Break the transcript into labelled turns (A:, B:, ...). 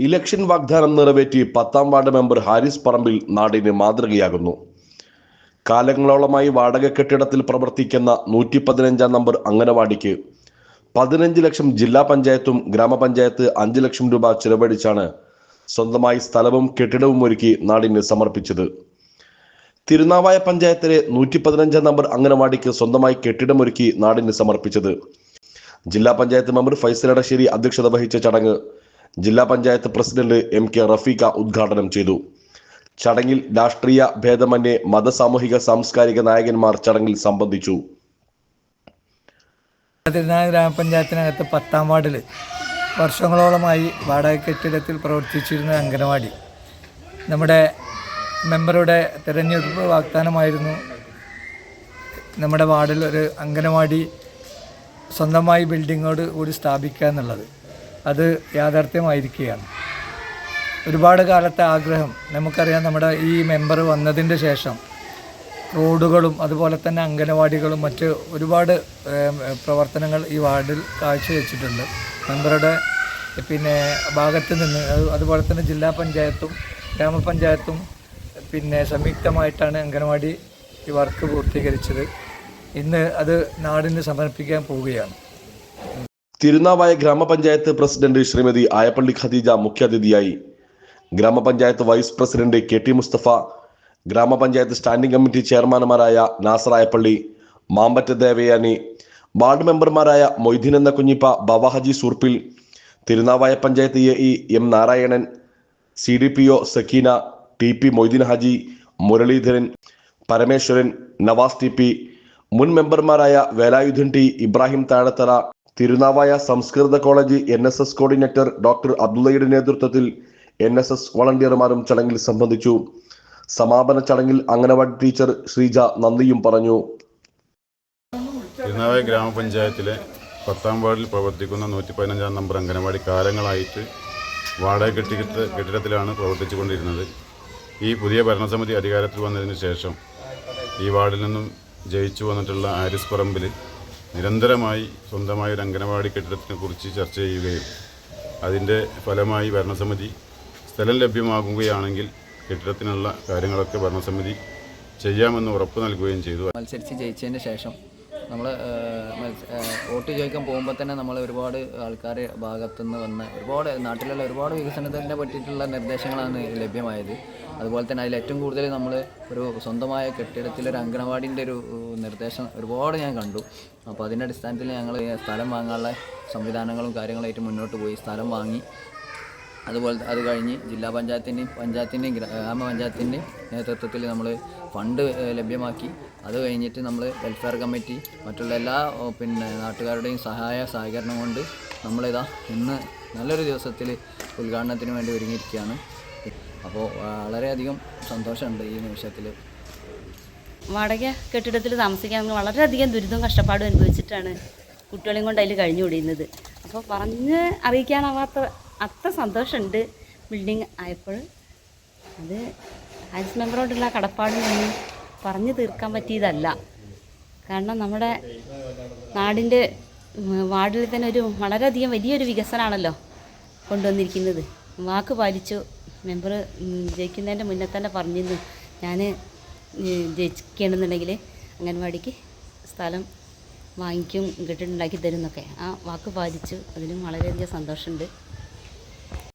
A: Election വാഗ്ദാനം നിറവേറ്റി പത്താം വാർഡ് മെമ്പർ ഹാരിസ് പറമ്പിൽ നാടിന് മാതൃകയാകുന്നു. കാലങ്ങളോളമായി വാടക കെട്ടിടത്തിൽ പ്രവർത്തിക്കുന്ന നൂറ്റി പതിനഞ്ചാം നമ്പർ അംഗനവാടിക്ക് പതിനഞ്ച് ലക്ഷം ജില്ലാ പഞ്ചായത്തും ഗ്രാമപഞ്ചായത്ത് അഞ്ച് ലക്ഷം രൂപ ചിലവഴിച്ചാണ് സ്വന്തമായി സ്ഥലവും കെട്ടിടവും ഒരുക്കി നാടിന് സമർപ്പിച്ചത്. തിരുനാവായ പഞ്ചായത്തിലെ നൂറ്റി പതിനഞ്ചാം നമ്പർ അംഗനവാടിക്ക് സ്വന്തമായി കെട്ടിടമൊരുക്കി നാടിന് സമർപ്പിച്ചത്. ജില്ലാ പഞ്ചായത്ത് മെമ്പർ ഫൈസൽ അടശ്ശേരി അധ്യക്ഷത വഹിച്ച ചടങ്ങ് ജില്ലാ panchayat president M K Rafeekha ഉദ്ഘാടനം ചെയ്തു. ചടങ്ങിൽ രാഷ്ട്രീയ ഭേദമന്യേ മത സാമൂഹിക സാംസ്കാരിക നായകന്മാർ ചടങ്ങിൽ സംബന്ധിച്ചു.
B: ഗ്രാമപഞ്ചായത്തിനകത്ത് പത്താം വാർഡിൽ വർഷങ്ങളോളമായി വാടക കെട്ടിടത്തിൽ പ്രവർത്തിച്ചിരുന്ന അംഗനവാടി. നമ്മുടെ മെമ്പറുടെ തിരഞ്ഞെടുപ്പ് വാഗ്ദാനമായിരുന്നു. നമ്മുടെ വാർഡിൽ ഒരു അംഗനവാടി സ്വന്തമായി ബിൽഡിങ്ങോട് കൂടി സ്ഥാപിക്കുക എന്നുള്ളത് അത് യാഥാർത്ഥ്യമായിരിക്കുകയാണ്. ഒരുപാട് കാലത്തെ ആഗ്രഹം നമുക്കറിയാം നമ്മുടെ ഈ മെമ്പർ വന്നതിന്റെ ശേഷം റോഡുകളും അതുപോലെ തന്നെ അംഗനവാടികളും മറ്റ് ഒരുപാട് പ്രവർത്തനങ്ങൾ ഈ വാർഡിൽ കാഴ്ചവെച്ചിട്ടുണ്ട്. മെമ്പറുടെ പിന്നെ ഭാഗത്ത് നിന്ന് അതുപോലെ തന്നെ ജില്ലാ പഞ്ചായത്തും ഗ്രാമപഞ്ചായത്തും പിന്നെ സംയുക്തമായിട്ടാണ് അംഗനവാടി ഈ വർക്ക് പൂർത്തീകരിച്ചത്. ഇന്ന് അത് നാടിന് സമർപ്പിക്കാൻ പോവുകയാണ്.
A: തിരുനാവായ ഗ്രാമപഞ്ചായത്ത് പ്രസിഡന്റ് ശ്രീമതി ആയപ്പള്ളി ഖദീജ മുഖ്യാതിഥിയായി ഗ്രാമപഞ്ചായത്ത് vice president K T Musthafa ഗ്രാമപഞ്ചായത്ത് സ്റ്റാൻഡിംഗ് കമ്മിറ്റി ചെയർമാൻമാരായ നാസർ ആയപ്പള്ളി മാമ്പറ്റ ദേവയാനി വാർഡ് മെമ്പർമാരായ മൊയ്തീൻ എന്ന Kunhippa Bavahaji Soorppil Thirunavaya panchayat A E M Narayanan C D P O Sakeena T P Moideen Haji Muraleedharan Parameswaran Navas T P മുൻ മെമ്പർമാരായ Velayudhan T Ibrahim Thazhathara Thirunavaya സംസ്കൃത college N S S coordinator doctor അബ്ദുള്ളയുടെ നേതൃത്വത്തിൽ N S S വളണ്ടിയർമാരും ചടങ്ങിൽ സംബന്ധിച്ചു. സമാപന ചടങ്ങിൽ anganwadi teacher Sreeja നന്ദിയും പറഞ്ഞു.
C: തിരുനാവായ ഗ്രാമപഞ്ചായത്തിലെ പത്താം വാർഡിൽ പ്രവർത്തിക്കുന്ന നൂറ്റി പതിനഞ്ചാം നമ്പർ അംഗനവാടി കാലങ്ങളായിട്ട് വാടക കെട്ടിട കെട്ടിടത്തിലാണ് പ്രവർത്തിച്ചു കൊണ്ടിരുന്നത് ഈ പുതിയ ഭരണസമിതി അധികാരത്തിൽ വന്നതിന് ശേഷം ഈ വാർഡിൽ നിന്നും ജയിച്ചു വന്നിട്ടുള്ള ആരിസ് പറമ്പിൽ നിരന്തരമായി സ്വന്തമായ ഒരു അംഗനവാടി കെട്ടിടത്തിനെ കുറിച്ച് ചർച്ച ചെയ്യുകയും അതിന്റെ ഫലമായി ഭരണസമിതി സ്ഥലം ലഭ്യമാകുകയാണെങ്കിൽ കെട്ടിടത്തിനുള്ള കാര്യങ്ങളൊക്കെ ഭരണസമിതി ചെയ്യാമെന്ന് ഉറപ്പ് നൽകുകയും ചെയ്തു.
D: മത്സരിച്ച് ജയിച്ചതിന് ശേഷം നമ്മൾ വോട്ട് ചോദിക്കാൻ പോകുമ്പോൾ തന്നെ നമ്മൾ ഒരുപാട് ആൾക്കാരെ ഭാഗത്തുനിന്ന് വന്ന ഒരുപാട് നാട്ടിലുള്ള ഒരുപാട് വികസനത്തിനെ പറ്റിയിട്ടുള്ള നിർദ്ദേശങ്ങളാണ് ലഭ്യമായത്. അതുപോലെ തന്നെ അതിൽ ഏറ്റവും കൂടുതൽ നമ്മൾ ഒരു സ്വന്തമായ കെട്ടിടത്തിൽ ഒരു അങ്കണവാടിന്റെ ഒരു നിർദ്ദേശം ഒരുപാട് ഞാൻ കണ്ടു. അപ്പോൾ അതിന്റെ അടിസ്ഥാനത്തിൽ ഞങ്ങൾ സ്ഥലം വാങ്ങാനുള്ള സംവിധാനങ്ങളും കാര്യങ്ങളായിട്ട് മുന്നോട്ട് പോയി. സ്ഥലം വാങ്ങി അതുപോലെ അത് കഴിഞ്ഞ് ജില്ലാ പഞ്ചായത്തിന്റെയും പഞ്ചായത്തിന്റെയും ഗ്രാമപഞ്ചായത്തിന്റെയും നേതൃത്വത്തിൽ നമ്മൾ ഫണ്ട് ലഭ്യമാക്കി. അത് കഴിഞ്ഞിട്ട് നമ്മൾ വെൽഫെയർ കമ്മിറ്റി മറ്റുള്ള എല്ലാ പിന്നെ നാട്ടുകാരുടെയും സഹായ സഹകരണം കൊണ്ട് നമ്മളിതാ ഇന്ന് നല്ലൊരു ദിവസത്തിൽ ഉദ്ഘാടനത്തിന് വേണ്ടി ഒരുങ്ങിയിരിക്കുകയാണ്. അപ്പോൾ വളരെയധികം സന്തോഷമുണ്ട് ഈ നിമിഷത്തിൽ.
E: വാടക കെട്ടിടത്തിൽ താമസിക്കാൻ നമ്മൾ വളരെയധികം ദുരിതവും കഷ്ടപ്പാടും അനുഭവിച്ചിട്ടാണ് കുട്ടികളെയും കൊണ്ട് അതിൽ കഴിഞ്ഞു കൂടിയുന്നത് അപ്പോൾ പറഞ്ഞ് അറിയിക്കാനാവാത്ത അത്ര സന്തോഷമുണ്ട് ബിൽഡിങ് ആയപ്പോൾ. അത് ഹാരിസ് മെമ്പറോടുള്ള കടപ്പാടും ഒന്നും പറഞ്ഞു തീർക്കാൻ പറ്റിയതല്ല. കാരണം നമ്മുടെ നാടിന്റെ വാർഡിൽ തന്നെ ഒരു വളരെയധികം വലിയൊരു വികസനമാണല്ലോ കൊണ്ടുവന്നിരിക്കുന്നത്. വാക്ക് പാലിച്ചു. മെമ്പർ ജയിക്കുന്നതിന്റെ മുന്നേ തന്നെ പറഞ്ഞിരുന്നു. ഞാൻ ജയിക്കണമെന്നുണ്ടെങ്കിൽ അംഗൻവാടിക്ക് സ്ഥലം വാങ്ങിക്കും കെട്ടിട്ടുണ്ടാക്കി തരും എന്നൊക്കെ. ആ വാക്ക് പാലിച്ചു. അതിലും വളരെയധികം സന്തോഷമുണ്ട്.